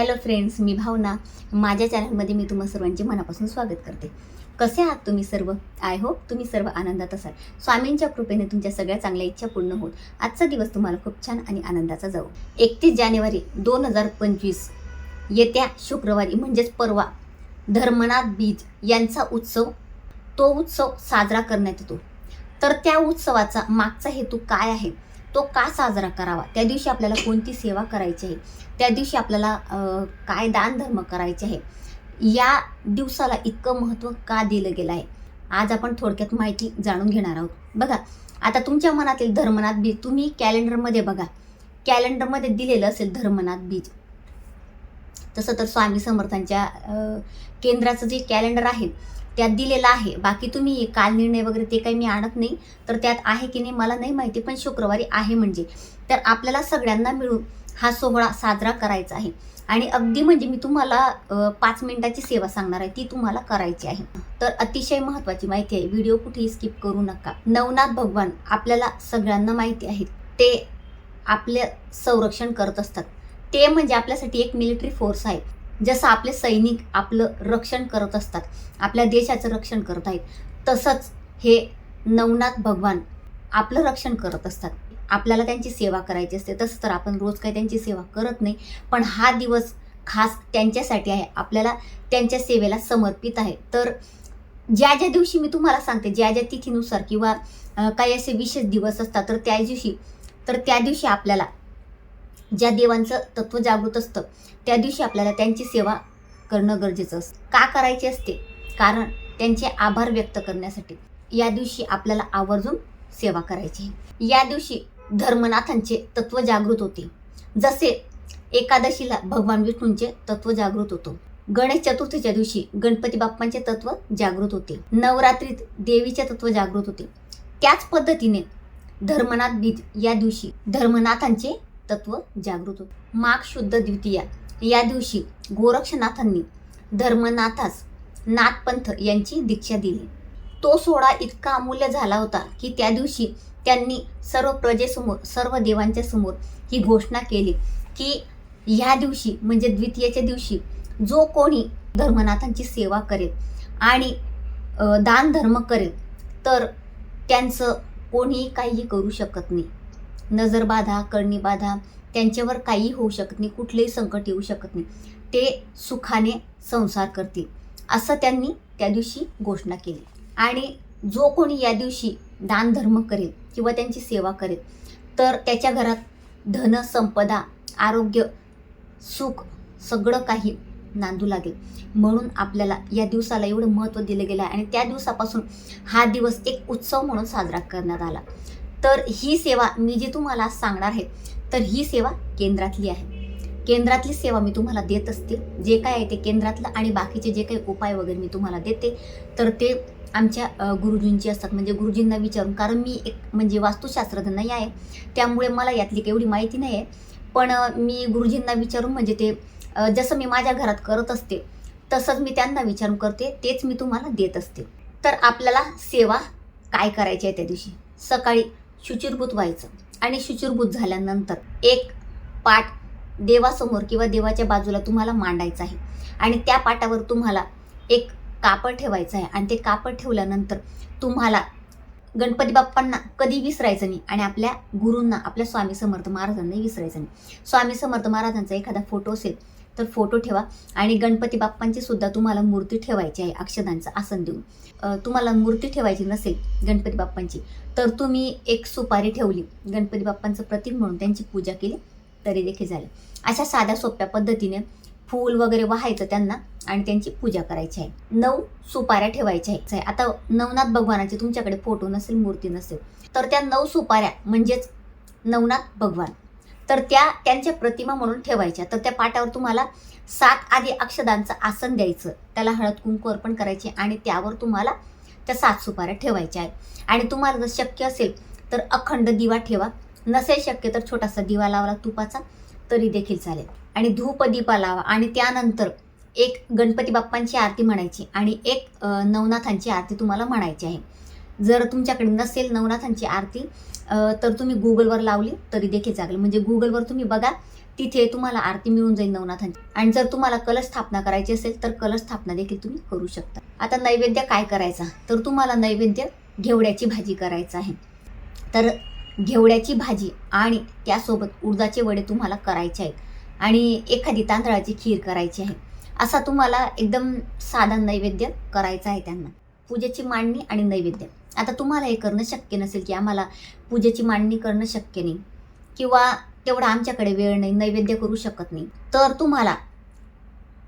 Hello friends मी भावना. माझ्या चॅनलमध्ये मी तुम्हा सर्वांचे मनापासून स्वागत करते. कसे आहात तुम्ही सर्व? आय होप तुम्ही सर्व आनंदात असाल. स्वामींच्या कृपेने तुमच्या सगळ्या चांगल्या इच्छा पूर्ण होत. आजचा दिवस तुम्हाला खूप छान आणि आनंदाचा जाऊ एकतीस जानेवारी दोन हजार पंचवीस येत्या शुक्रवारी म्हणजेच परवा धर्मनाथ बीज यांचा उत्सव तो उत्सव साजरा करण्यात येतो. तर त्या उत्सवाचा मागचा हेतू काय आहे? तो का साजरा करावा? त्या दिवशी आपल्याला कोणती सेवा करायची आहे? त्या दिवशी आपल्याला काय दान धर्म करायचे आहे? या दिवसाला इतकं महत्त्व का दिलं गेलं आहे? आज आपण थोडक्यात माहिती जाणून घेणार आहोत. बघा आता तुमच्या मनातील धर्मनाथ बीज तुम्ही कॅलेंडरमध्ये बघा. कॅलेंडरमध्ये दिलेलं असेल धर्मनाथ बीज. तसं तर स्वामी समर्थांच्या केंद्राचं जे कॅलेंडर आहे त्यात दिलेलं आहे. बाकी तुम्ही काल निर्णय वगैरे ते काही मी आणत नाही. तर त्यात आहे की नाही मला नाही माहिती पण शुक्रवारी आहे म्हणजे. तर आपल्याला सगळ्यांना मिळून हा सोहळा साजरा करायचा आहे. आणि अगदी म्हणजे मी तुम्हाला पाच मिनिटाची सेवा सांगणार आहे ती तुम्हाला करायची आहे. तर अतिशय महत्त्वाची माहिती आहे. व्हिडिओ कुठेही स्किप करू नका. नवनाथ भगवान आपल्याला सगळ्यांना माहिती आहे ते आपले संरक्षण करत असतात. ते म्हणजे आपल्यासाठी एक मिलिटरी फोर्स आहे. जसं आपले सैनिक आपलं रक्षण करत असतात आपल्या देशाचं रक्षण करत आहेत तसंच हे नवनाथ भगवान आपलं रक्षण करत असतात. आपल्याला त्यांची सेवा करायची असते तसं तर आपण रोज काही त्यांची सेवा करत नाही पण हा दिवस खास त्यांच्यासाठी आहे. आपल्याला त्यांच्या सेवेला समर्पित आहे. तर ज्या ज्या दिवशी मी तुम्हाला सांगते ज्या ज्या तिथीनुसार किंवा काही असे विशेष दिवस असतात तर त्या दिवशी तर त्या दिवशी आपल्याला ज्या देवांचं तत्व जागृत असतं त्या दिवशी आपल्याला त्यांची सेवा करणं गरजेचं असतं. का करायची असते? कारण त्यांचे आभार व्यक्त करण्यासाठी या दिवशी आपल्याला आवर्जून सेवा करायची. आहे या दिवशी धर्मनाथांचे तत्व जागृत होते. जसे एकादशीला भगवान विष्णूंचे तत्व जागृत होतो. गणेश चतुर्थीच्या दिवशी गणपती बाप्पांचे तत्व जागृत होते. नवरात्रीत देवीचे तत्व जागृत होते. त्याच पद्धतीने धर्मनाथ बीज या दिवशी धर्मनाथांचे तत्व जागृत होत. माघ शुद्ध द्वितीया. या दिवशी गोरक्षनाथांनी धर्मनाथास नाथपंथ यांची दीक्षा दिली. तो सोहळा इतका अमूल्य झाला होता की त्या दिवशी त्यांनी सर्व प्रजेसमोर सर्व देवांच्या समोर ही घोषणा केली की ह्या दिवशी म्हणजे द्वितीयेच्या दिवशी जो कोणी धर्मनाथांची सेवा करेल आणि दान धर्म करेल तर त्यांचं कोणीही काहीही करू शकत नाही. नजरबाधा करणीबाधा त्यांच्यावर काही होऊ शकत नाही कुठलेही संकट येऊ शकत नाही. ते सुखाने संसार करतील असं त्यांनी त्या दिवशी घोषणा केली. आणि जो कोणी या दिवशी दानधर्म करेल किंवा त्यांची सेवा करेल तर त्याच्या घरात धन संपदा आरोग्य सुख सगळं काही नांदू लागेल. म्हणून आपल्याला या दिवसाला एवढं महत्त्व दिलं गेलं आहे आणि त्या दिवसापासून हा दिवस एक उत्सव म्हणून साजरा करण्यात आला. तर ही सेवा मी जी तुम्हाला सांगणार आहे तर ही सेवा केंद्रातली आहे. केंद्रातली सेवा मी तुम्हाला देत असते. जे काय आहे ते केंद्रातलं आणि बाकीचे जे काही उपाय वगैरे मी तुम्हाला देते तर ते आमच्या गुरुजींची असतात. म्हणजे गुरुजींना विचारून कारण मी एक म्हणजे वास्तुशास्त्रज्ञ नाही आहे त्यामुळे मला यातली केवढी एवढी माहिती नाही आहे. पण मी गुरुजींना विचारून म्हणजे ते जसं मी माझ्या घरात करत असते तसंच मी त्यांना विचारून करते तेच मी तुम्हाला देत असते. तर आपल्याला सेवा काय करायची आहे त्या दिवशी? सकाळी शुचिरभूत व्हायचं. आणि शुचिरभूत झाल्यानंतर एक पाठ देवासमोर किंवा देवाच्या बाजूला तुम्हाला मांडायचं आहे. आणि त्या पाटावर तुम्हाला एक कापड ठेवायचं आहे. आणि ते कापड ठेवल्यानंतर तुम्हाला गणपती बाप्पांना कधी विसरायचं नाही आणि आपल्या गुरूंना आपल्या स्वामी समर्थ महाराजांनाही विसरायचं नाही. स्वामी समर्थ महाराजांचा एखादा फोटो असेल तर फोटो ठेवा. आणि गणपती बाप्पांची सुद्धा तुम्हाला मूर्ती ठेवायची आहे अक्षदांचं आसन देऊन. तुम्हाला मूर्ती ठेवायची नसेल गणपती बाप्पांची तर तुम्ही एक सुपारी ठेवली. गणपती बाप्पांचं प्रतीक म्हणून त्यांची पूजा केली तरी देखील झालं. अशा साध्या सोप्या पद्धतीने फूल वगैरे वाहायचं त्यांना आणि त्यांची पूजा करायची आहे. नऊ सुपाऱ्या ठेवायच्या आहे आता नवनाथ भगवानाचे तुमच्याकडे फोटो नसेल मूर्ती नसेल तर त्या नऊ सुपाऱ्या म्हणजेच नवनाथ भगवान. तर त्या त्यांच्या प्रतिमा म्हणून ठेवायच्या. तर त्या पाटावर तुम्हाला सात आधी अक्षदांचं आसन द्यायचं. त्याला हळद कुंकू अर्पण करायचे आणि त्यावर तुम्हाला त्या सात सुपाऱ्या ठेवायच्या आहेत. आणि तुम्हाला जर शक्य असेल तर अखंड दिवा ठेवा. नसेल शक्य तर छोटासा दिवा लावला तुपाचा तरी देखील चालेल. आणि धूप दिपा लावा. आणि त्यानंतर एक गणपती बाप्पांची आरती म्हणायची आणि एक नवनाथांची आरती तुम्हाला म्हणायची आहे. जर तुमच्याकडे नसेल नवनाथांची आरती तर तुम्ही गुगलवर लावली तरी देखील चालेल. म्हणजे गुगलवर तुम्ही बघा तिथे तुम्हाला आरती मिळून जाईल नवनाथांची. आणि जर तुम्हाला कलश स्थापना करायची असेल तर कलश स्थापना देखील तुम्ही करू शकता. आता नैवेद्य काय करायचा? तर तुम्हाला नैवेद्य घेवड्याची भाजी करायचं आहे. तर घेवड्याची भाजी आणि त्यासोबत उडदाचे वडे तुम्हाला करायचे आहेत. आणि एखादी तांदळाची खीर करायची आहे. असा तुम्हाला एकदम साधा नैवेद्य करायचा आहे त्यांना. पूजेची मांडणी आणि नैवेद्य. आता तुम्हाला हे करणं शक्य नसेल की आम्हाला पूजेची मांडणी करणं शक्य नाही किंवा तेवढा आमच्याकडे वेळ नाही नैवेद्य करू शकत नाही. तर तुम्हाला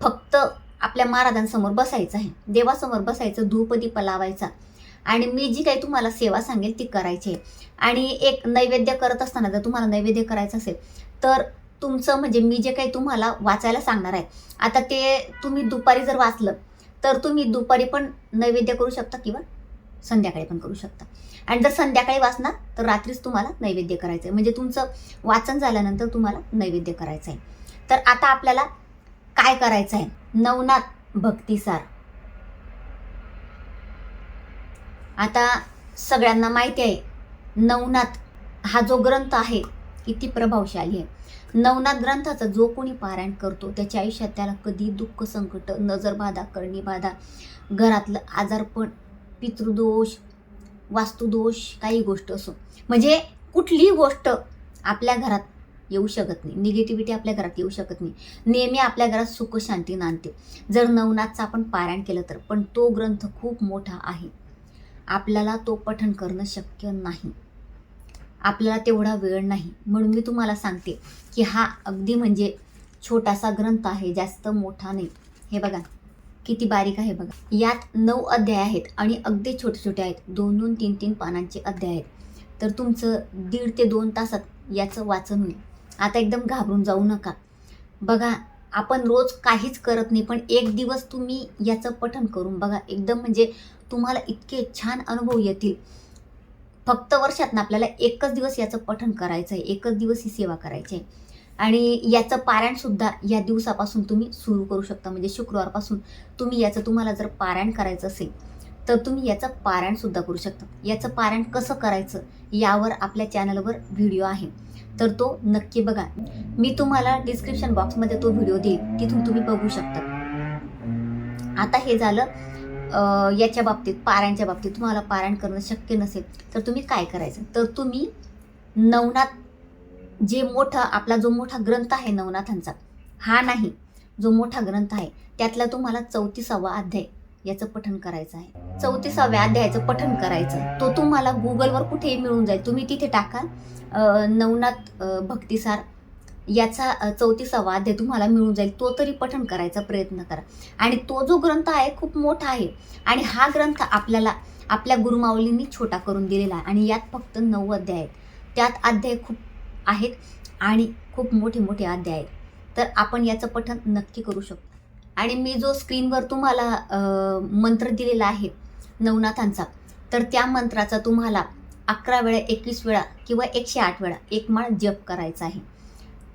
फक्त आपल्या महाराजांसमोर बसायचं आहे. देवासमोर बसायचं धूपदीप लावायचा. आणि मी जी काही तुम्हाला सेवा सांगेल ती करायची आहे. आणि एक नैवेद्य करत असताना जर तुम्हाला नैवेद्य करायचं असेल तर तुमचं म्हणजे मी जे काही तुम्हाला वाचायला सांगणार आहे आता ते तुम्ही दुपारी जर वाचलं तर तुम्ही दुपारी पण नैवेद्य करू शकता किंवा संध्याकाळी पण करू शकता. आणि जर संध्याकाळी वाचणार तर रात्रीच तुम्हाला नैवेद्य करायचं आहे म्हणजे तुमचं वाचन झाल्यानंतर तुम्हाला नैवेद्य करायचं आहे तर आता आपल्याला काय करायचं आहे नवनाथ भक्तिसार. आता सगळ्यांना माहिती आहे नवनाथ हा जो ग्रंथ आहे किती प्रभावशाली आहे. नवनाथ ग्रंथाचा जो कोणी पारायण करतो त्याच्या आयुष्यात त्याला कधी दुःख संकट नजरबाधा करणीबाधा घरातलं आजारपण पितृदोष वास्तुदोष काही गोष्ट असो. म्हणजे कुठलीही गोष्ट आपल्या घरात येऊ शकत नाही. निगेटिव्हिटी आपल्या घरात येऊ शकत नाही. नेहमी आपल्या घरात सुख शांती नांदते जर नवनाथचं आपण पारायण केलं तर पण तो ग्रंथ खूप मोठा आहे. आपल्याला तो पठण करणं शक्य नाही. आपल्याला तेवढा वेळ नाही. म्हणून मी तुम्हाला सांगते की हा अगदी म्हणजे छोटासा ग्रंथ आहे जास्त मोठा नाही. हे बघा. किती बारीक आहे बघा. यात नऊ अध्याय आहेत आणि अगदी छोटे छोटे आहेत. दोन दोन तीन तीन पानांचे अध्याय आहेत. तर तुमचं दीड ते दोन तासात याचं वाचन होईल. आता एकदम घाबरून जाऊ नका. बघा आपण रोज काहीच करत नाही पण एक दिवस तुम्ही याचं पठण करून बघा एकदम म्हणजे तुम्हाला इतके छान अनुभव येतील. फक्त वर्षात ना आपल्याला एकच दिवस याचं पठण करायचं आहे एकच दिवस ही सेवा करायची आहे आणि याचं पारायणसुद्धा या दिवसापासून तुम्ही सुरू करू शकता. म्हणजे शुक्रवारपासून तुम्ही याचं तुम्हाला जर पारायण करायचं असेल तर तुम्ही याचं पारायणसुद्धा करू शकता. याचं पारायण कसं करायचं यावर आपल्या चॅनलवर व्हिडिओ आहे. तर तो नक्की बघा. मी तुम्हाला डिस्क्रिप्शन बॉक्समध्ये तो व्हिडिओ देईल तिथून तुम्ही बघू शकता. आता हे झालं याच्या बाबतीत पारायणच्या बाबतीत तुम्हाला पारायण करणं शक्य नसेल तर तुम्ही काय करायचं? तर तुम्ही नवनाथ जे मोठं आपला जो मोठा ग्रंथ आहे नवनाथांचा हा नाही जो मोठा ग्रंथ आहे त्यातला तुम्हाला चौतीसावा अध्याय याचं पठन करायचं आहे. चौतीसाव्या अध्यायाचं पठन करायचं तो तुम्हाला गुगलवर कुठेही मिळून जाईल. तुम्ही तिथे टाका नवनाथ भक्तिसार याचा चौतीसावा अध्याय तुम्हाला मिळून जाईल. तो तरी पठन करायचा प्रयत्न करा. आणि तो जो ग्रंथ आहे खूप मोठा आहे. आणि हा ग्रंथ आपल्याला आपल्या गुरुमाऊलींनी छोटा करून दिलेला आहे. आणि यात फक्त नऊ अध्याय आहेत. त्यात अध्याय खूप आहेत आणि खूप मोठे मोठे अध्याय आहेत. तर आपण याचं पठन नक्की करू शकतो. आणि मी जो स्क्रीनवर तुम्हाला मंत्र दिलेला आहे नवनाथांचा तर त्या मंत्राचा तुम्हाला अकरा वेळा एकवीस वेळा किंवा एकशे आठ वेळा एक माळ जप करायचा आहे.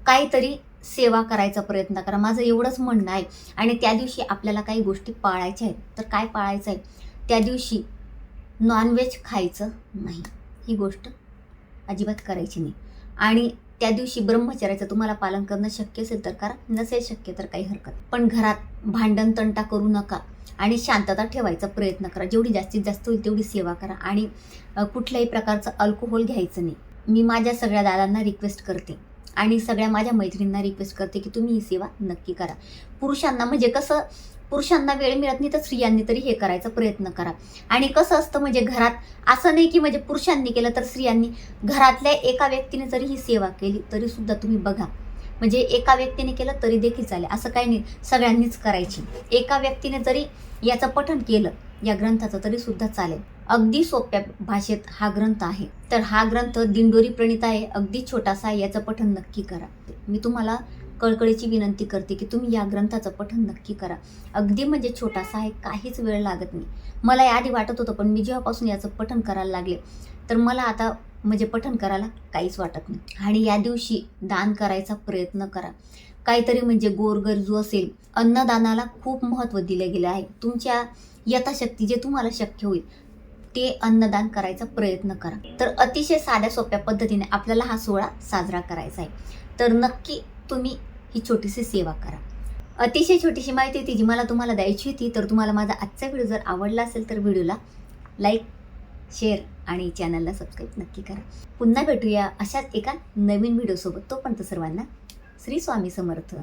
काहीतरी सेवा करायचा प्रयत्न करा. माझं एवढंच म्हणणं आहे. आणि त्या दिवशी आपल्याला काही गोष्टी पाळायच्या आहेत. तर काय पाळायचं आहे? त्या दिवशी नॉनव्हेज खायचं नाही. ही गोष्ट अजिबात करायची नाही. आणि त्या दिवशी ब्रह्मचर्याचं तुम्हाला पालन करणं शक्य असेल तर करा नसेल शक्य तर काही हरकत पण घरात भांडण तंटा करू नका आणि शांतता ठेवायचा प्रयत्न करा. जेवढी जास्तीत जास्त होईल तेवढी सेवा करा आणि कुठल्याही प्रकारचं अल्कोहोल घ्यायचं नाही. मी माझ्या सगळ्या दादांना रिक्वेस्ट करते आणि सगळ्या माझ्या मैत्रिणींना रिक्वेस्ट करते की तुम्ही ही सेवा नक्की करा. पुरुषांना म्हणजे कसं पुरुषांना वेळ मिळत नाही तर स्त्रियांनी तरी हे करायचा प्रयत्न करा. आणि कसं असतं म्हणजे घरात असं नाही की म्हणजे पुरुषांनी केलं तर स्त्रियांनी घरातल्या एका व्यक्तीने जरी ही सेवा केली तरी सुद्धा तुम्ही बघा. म्हणजे एका व्यक्तीने केलं तरी देखील चालेल. असं काही नाही सगळ्यांनीच करायची. एका व्यक्तीने जरी याचं पठण केलं या ग्रंथाचं तरी सुद्धा चालेल. अगदी सोप्या भाषेत हा ग्रंथ आहे. तर हा ग्रंथ दिंडोरी प्रणित आहे. अगदी छोटासा याचं पठण नक्की करा. मी तुम्हाला कळकळीची विनंती करते की तुम्ही या ग्रंथाचं पठण नक्की करा. अगदी म्हणजे छोटासा आहे काहीच वेळ लागत नाही. मला याआधी वाटत होतं पण मी जेव्हापासून याचं पठण करायला लागले तर मला आता म्हणजे पठण करायला काहीच वाटत नाही. आणि या दिवशी दान करायचा प्रयत्न करा. काहीतरी म्हणजे गोरगरजू असेल अन्नदानाला खूप महत्त्व दिले गेले आहे. तुमच्या यथाशक्ती जे तुम्हाला शक्य होईल ते अन्नदान करायचा प्रयत्न करा. तर अतिशय साध्या सोप्या पद्धतीने आपल्याला हा सोहळा साजरा करायचा आहे. तर नक्की तुम्ही ही छोटीशी सेवा करा. अतिशय छोटीशी माहिती होती जी मला तुम्हाला द्यायची होती तर तुम्हाला माझा आजचा व्हिडिओ जर आवडला असेल तर व्हिडिओला लाईक शेअर आणि चॅनलला सबस्क्राईब नक्की करा. पुन्हा भेटूया अशाच एका नवीन व्हिडिओसोबत. तोपर्यंत सर्वांना श्री स्वामी समर्थ.